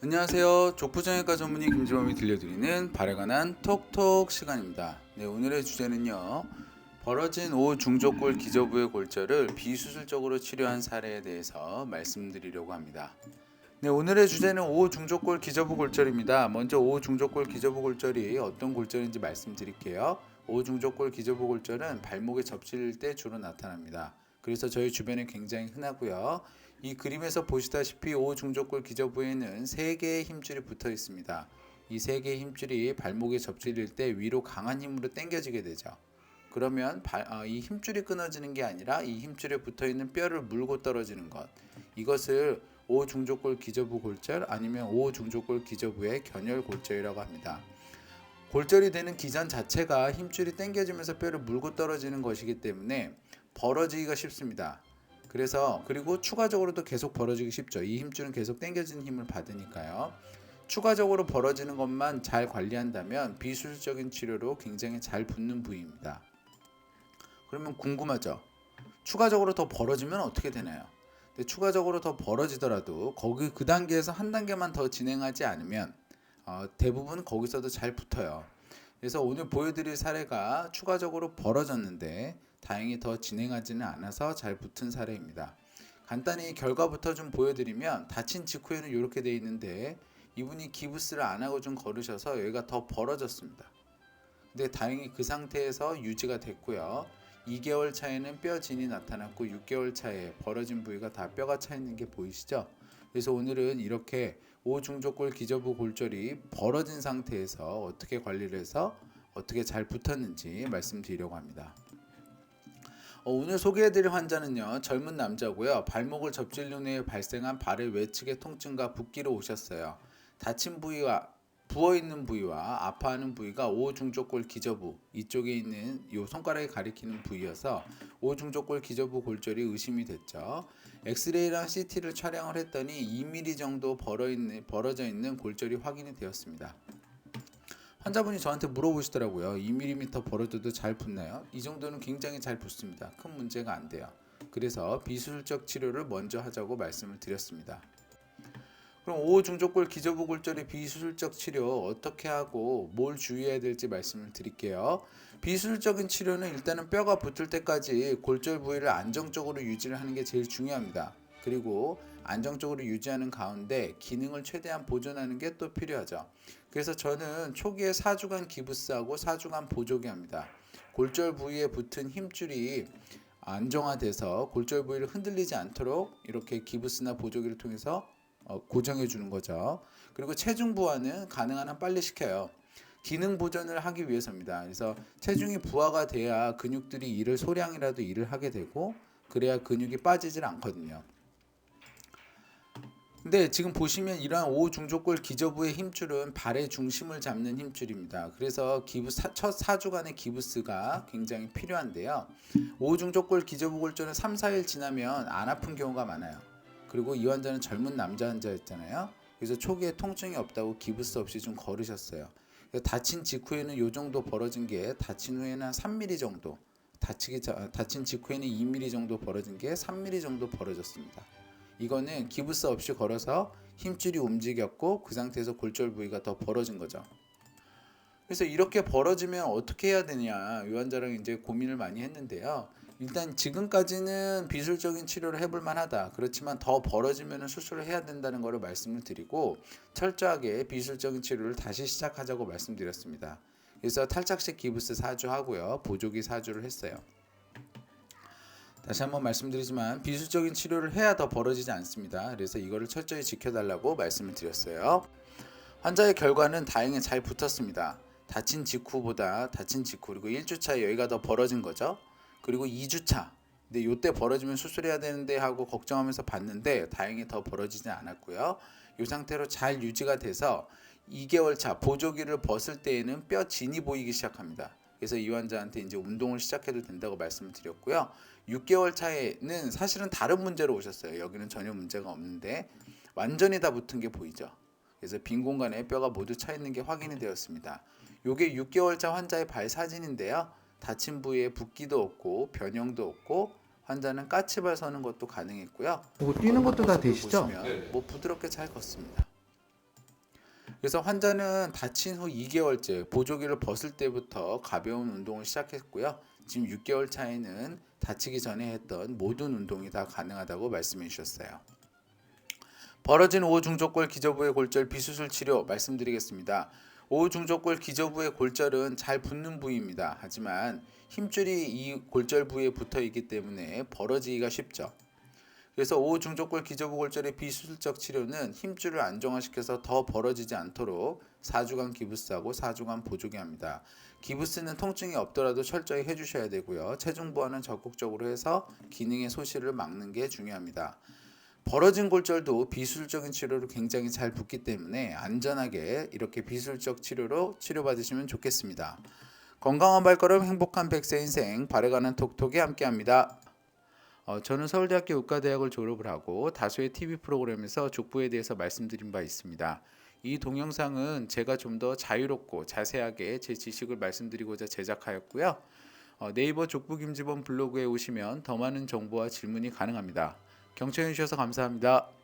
안녕하세요. 족부정형외과 전문의 김지범이 들려드리는 발에 관한 톡톡 시간입니다. 네, 오늘의 주제는요. 벌어진 오 중족골 기저부의 골절을 비수술적으로 치료한 사례에 대해서 말씀드리려고 합니다. 네, 오늘의 주제는 오 중족골 기저부 골절입니다. 먼저 오 중족골 기저부 골절이 어떤 골절인지 말씀드릴게요. 오 중족골 기저부 골절은 발목에 접질릴 때 주로 나타납니다. 그래서 저희 주변에 굉장히 흔하고요. 이 그림에서 보시다시피 오중족골 기저부에는 세 개의 힘줄이 붙어 있습니다. 이세 개의 힘줄이 발목에 접질릴 때 위로 강한 힘으로 당겨지게 되죠. 그러면 발- 어, 이 힘줄이 끊어지는 게 아니라 이 힘줄에 붙어 있는 뼈를 물고 떨어지는 것. 이것을 오중족골 기저부 골절 아니면 오중족골 기저부의 견열 골절이라고 합니다. 골절이 되는 기전 자체가 힘줄이 당겨지면서 뼈를 물고 떨어지는 것이기 때문에 벌어지기가 쉽습니다. 그래서 그리고 추가적으로도 계속 벌어지기 쉽죠. 이 힘줄은 계속 당겨지는 힘을 받으니까요. 추가적으로 벌어지는 것만 잘 관리한다면 비수술적인 치료로 굉장히 잘 붙는 부위입니다. 그러면 궁금하죠. 추가적으로 더 벌어지면 어떻게 되나요? 근데 추가적으로 더 벌어지더라도 거기 그 단계에서 한 단계만 더 진행하지 않으면 어, 대부분 거기서도 잘 붙어요. 그래서 오늘 보여드릴 사례가 추가적으로 벌어졌는데 다행히 더 진행하지는 않아서 잘 붙은 사례입니다. 간단히 결과부터 좀 보여드리면 다친 직후에는 이렇게 돼 있는데 이분이 기부스를 안 하고 좀 걸으셔서 여기가 더 벌어졌습니다. 근데 다행히 그 상태에서 유지가 됐고요. 2개월 차에는 뼈 진이 나타났고 6개월 차에 벌어진 부위가 다 뼈가 차 있는 게 보이시죠? 그래서 오늘은 이렇게 오중족골 기저부 골절이 벌어진 상태에서 어떻게 관리를 해서 어떻게 잘 붙었는지 말씀드리려고 합니다. 어, 오늘 소개해드릴 환자는요 젊은 남자고요 발목을 접질른 후에 발생한 발의 외측의 통증과 붓기로 오셨어요 다친 부위와 부어 있는 부위와 아파하는 부위가 오중족골 기저부 이쪽에 있는 요 손가락에 가리키는 부위여서 오중족골 기저부 골절이 의심이 됐죠. 엑스레이랑 CT를 촬영을 했더니 2mm 정도 벌어져 있는 골절이 확인이 되었습니다. 환자분이 저한테 물어보시더라고요. 2mm 벌어져도 잘 붙나요? 이 정도는 굉장히 잘 붙습니다. 큰 문제가 안 돼요. 그래서 비수술적 치료를 먼저 하자고 말씀을 드렸습니다. 그럼 오중족골 기저부 골절의 비수술적 치료 어떻게 하고 뭘 주의해야 될지 말씀을 드릴게요. 비수술적인 치료는 일단은 뼈가 붙을 때까지 골절 부위를 안정적으로 유지를 하는 게 제일 중요합니다. 그리고 안정적으로 유지하는 가운데 기능을 최대한 보존하는 게 또 필요하죠. 그래서 저는 초기에 4주간 기부스하고 4주간 보조기 합니다. 골절 부위에 붙은 힘줄이 안정화돼서 골절 부위를 흔들리지 않도록 이렇게 기부스나 보조기를 통해서 어, 고정해 주는 거죠. 그리고 체중 부하는 가능한 한 빨리 시켜요. 기능 보존을 하기 위해서입니다. 그래서 체중이 부하가 돼야 근육들이 일을 소량이라도 일을 하게 되고 그래야 근육이 빠지질 않거든요. 근데 지금 보시면 이러한 오중족골 기저부의 힘줄은 발의 중심을 잡는 힘줄입니다. 그래서 기부 사, 첫 4주간의 기부스가 굉장히 필요한데요. 오중족골 기저부 골절은 3, 4일 지나면 안 아픈 경우가 많아요. 그리고 이 환자는 젊은 남자 환자였잖아요. 그래서 초기에 통증이 없다고 기부스 없이 좀 걸으셨어요. 다친 직후에는 요 정도 벌어진 게 다친 후에는 한 3mm 정도, 다치기 전- 다친 직후에는 2mm 정도 벌어진 게 3mm 정도 벌어졌습니다. 이거는 기부스 없이 걸어서 힘줄이 움직였고 그 상태에서 골절 부위가 더 벌어진 거죠. 그래서 이렇게 벌어지면 어떻게 해야 되냐 이 환자랑 이제 고민을 많이 했는데요. 일단 지금까지는 비술적인 치료를 해볼 만하다. 그렇지만 더 벌어지면 수술을 해야 된다는 것을 말씀을 드리고 철저하게 비술적인 치료를 다시 시작하자고 말씀드렸습니다. 그래서 탈착식 기부스 4주 하고요. 보조기 4주를 했어요. 다시 한번 말씀드리지만 비술적인 치료를 해야 더 벌어지지 않습니다. 그래서 이거를 철저히 지켜달라고 말씀을 드렸어요. 환자의 결과는 다행히 잘 붙었습니다. 다친 직후보다 다친 직후 그리고 1주차 여기가 더 벌어진 거죠. 그리고 2주차 근데 요때 벌어지면 수술해야 되는데 하고 걱정하면서 봤는데 다행히 더 벌어지지 않았고요. 이 상태로 잘 유지가 돼서 2개월 차 보조기를 벗을 때에는 뼈 진이 보이기 시작합니다. 그래서 이 환자한테 이제 운동을 시작해도 된다고 말씀을 드렸고요. 6개월 차에는 사실은 다른 문제로 오셨어요. 여기는 전혀 문제가 없는데 완전히 다 붙은 게 보이죠. 그래서 빈 공간에 뼈가 모두 차 있는 게 확인이 되었습니다. 요게 6개월 차 환자의 발 사진인데요. 다친 부위에 붓기도 없고 변형도 없고 환자는 까치발 서는 것도 가능했고요. 뭐 뛰는 것도 다 되시죠? 보시면 뭐 부드럽게 잘 걷습니다. 그래서 환자는 다친 후 2개월째 보조기를 벗을 때부터 가벼운 운동을 시작했고요. 지금 6개월 차에는 다치기 전에 했던 모든 운동이 다 가능하다고 말씀해 주셨어요. 벌어진 오중족골 기저부의 골절 비수술 치료 말씀드리겠습니다. 오중족골 기저부의 골절은 잘 붙는 부위입니다. 하지만 힘줄이 이 골절 부위에 붙어 있기 때문에 벌어지기가 쉽죠. 그래서 오중족골 기저부 골절의 비수술적 치료는 힘줄을 안정화시켜서 더 벌어지지 않도록 4주간 기부스하고 4주간 보조기 합니다. 기부스는 통증이 없더라도 철저히 해주셔야 되고요. 체중 보완은 적극적으로 해서 기능의 소실을 막는 게 중요합니다. 벌어진 골절도 비수술적인 치료로 굉장히 잘 붙기 때문에 안전하게 이렇게 비수술적 치료로 치료받으시면 좋겠습니다. 건강한 발걸음 행복한 백세 인생 발해가는 톡톡이 함께합니다. 어, 저는 서울대학교 의과대학을 졸업을 하고 다수의 TV 프로그램에서 족부에 대해서 말씀드린 바 있습니다. 이 동영상은 제가 좀 더 자유롭고 자세하게 제 지식을 말씀드리고자 제작하였고요. 어, 네이버 족부 김지범 블로그에 오시면 더 많은 정보와 질문이 가능합니다. 경청해 주셔서 감사합니다.